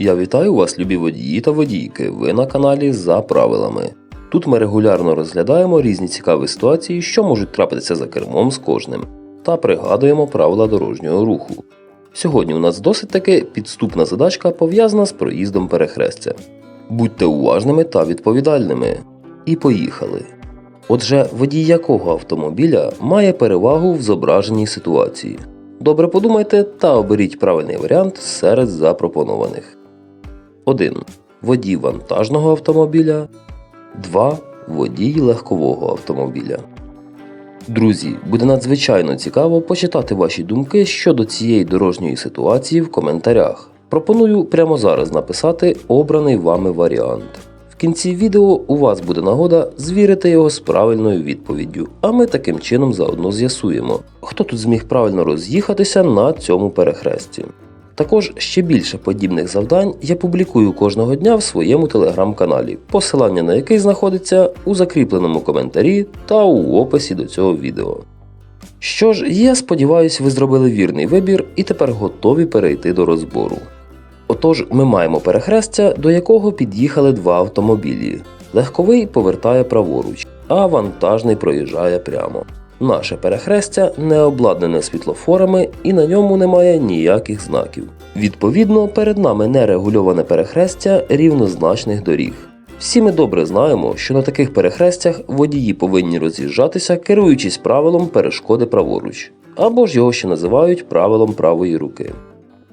Я вітаю вас, любі водії та водійки. Ви на каналі за правилами. Тут ми регулярно розглядаємо різні цікаві ситуації, що можуть трапитися за кермом з кожним, та пригадуємо правила дорожнього руху. Сьогодні у нас досить таки підступна задачка пов'язана з проїздом перехрестя. Будьте уважними та відповідальними. І поїхали. Отже, водій якого автомобіля має перевагу в зображеній ситуації? Добре подумайте та оберіть правильний варіант серед запропонованих. 1. Водій вантажного автомобіля. 2. Водій легкового автомобіля. Друзі, буде надзвичайно цікаво почитати ваші думки щодо цієї дорожньої ситуації в коментарях. Пропоную прямо зараз написати обраний вами варіант. В кінці відео у вас буде нагода звірити його з правильною відповіддю, а ми таким чином заодно з'ясуємо, хто тут зміг правильно роз'їхатися на цьому перехресті. Також ще більше подібних завдань я публікую кожного дня в своєму телеграм-каналі, посилання на який знаходиться у закріпленому коментарі та у описі до цього відео. Що ж, я сподіваюся, ви зробили вірний вибір і тепер готові перейти до розбору. Отож, ми маємо перехрестя, до якого під'їхали два автомобілі. Легковий повертає праворуч, а вантажний проїжджає прямо. Наше перехрестя не обладнане світлофорами і на ньому немає ніяких знаків. Відповідно, перед нами нерегульоване перехрестя рівнозначних доріг. Всі ми добре знаємо, що на таких перехрестях водії повинні роз'їжджатися, керуючись правилом перешкоди праворуч, або ж його ще називають правилом правої руки.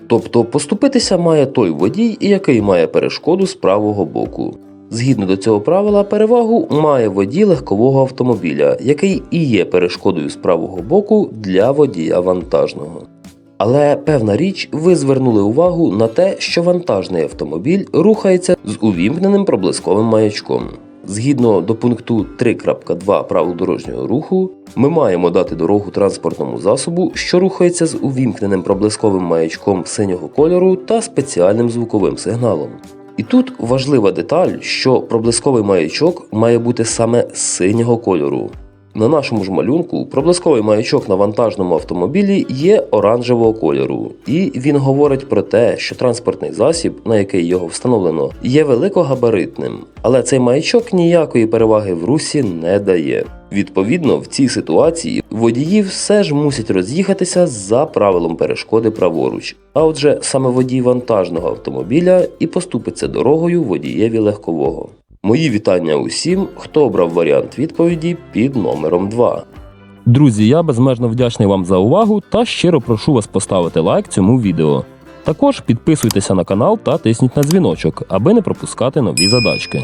Тобто поступитися має той водій, який має перешкоду з правого боку. Згідно до цього правила, перевагу має водій легкового автомобіля, який і є перешкодою з правого боку для водія вантажного. Але певна річ, ви звернули увагу на те, що вантажний автомобіль рухається з увімкненим проблисковим маячком. Згідно до пункту 3.2 правил дорожнього руху, ми маємо дати дорогу транспортному засобу, що рухається з увімкненим проблисковим маячком синього кольору та спеціальним звуковим сигналом. І тут важлива деталь, що проблисковий маячок має бути саме синього кольору. На нашому ж малюнку проблисковий маячок на вантажному автомобілі є оранжевого кольору, і він говорить про те, що транспортний засіб, на який його встановлено, є великогабаритним, але цей маячок ніякої переваги в русі не дає. Відповідно, в цій ситуації водії все ж мусять роз'їхатися за правилом перешкоди праворуч. А отже, саме водій вантажного автомобіля і поступиться дорогою водієві легкового. Мої вітання усім, хто обрав варіант відповіді під номером 2. Друзі, я безмежно вдячний вам за увагу та щиро прошу вас поставити лайк цьому відео. Також підписуйтеся на канал та тисніть на дзвіночок, аби не пропускати нові задачки.